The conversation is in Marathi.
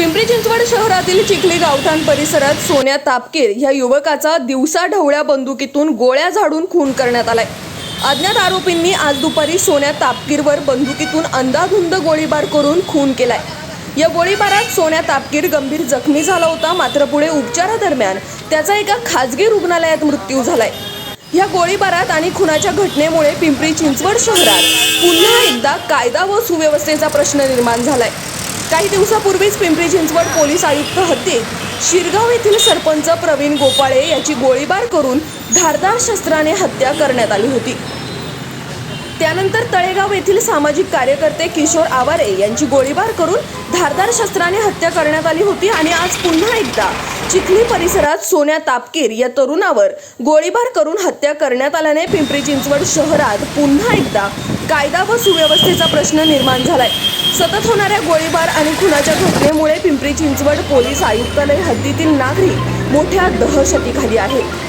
पिंपरी चिंचवड शहरातील चिखली गावठाण परिसरात सोन्या तापकीर ह्या युवकाचा दिवसा ढवळ्या बंदुकीतून गोळ्या झाडून खून करण्यात आलाय. अज्ञात आरोपींनी आज दुपारी सोन्या तापकीरवर बंदुकीतून अंदाधुंद गोळीबार करून खून केलाय. या गोळीबारात सोन्या तापकीर गंभीर जखमी झाला होता मात्र पुढे उपचारादरम्यान त्याचा एका खाजगी रुग्णालयात मृत्यू झालाय. या गोळीबारात आणि खुनाच्या घटनेमुळे पिंपरी चिंचवड शहरात पुन्हा एकदा कायदा व सुव्यवस्थेचा प्रश्न निर्माण झालाय. काही दिवसापूर्वीच पिंपरी चिंचवड पोलीस आयुक्त हद्दीत शिरगाव येथील सरपंच प्रवीण गोपाळे याची गोळीबार करून धारदार शस्त्राने हत्या करण्यात आली होती. त्यानंतर तळेगाव येथील सामाजिक कार्यकर्ते किशोर आवारे यांची गोळीबार करून धारदार शस्त्राने हत्या करण्यात आली होती आणि आज पुन्हा एकदा चिखली परिसरात सोन्या तापकीर या तरुणावर गोळीबार करून हत्या करण्यात आल्याने पिंपरी चिंचवड शहरात पुन्हा एकदा कायदा व सुव्यवस्थेचा प्रश्न निर्माण झालाय. सतत होणाऱ्या गोळीबार आणि खुनाच्या घटनेमुळे पिंपरी चिंचवड पोलीस आयुक्तालय हद्दीतील नागरिक मोठ्या दहशतीखाली आहेत.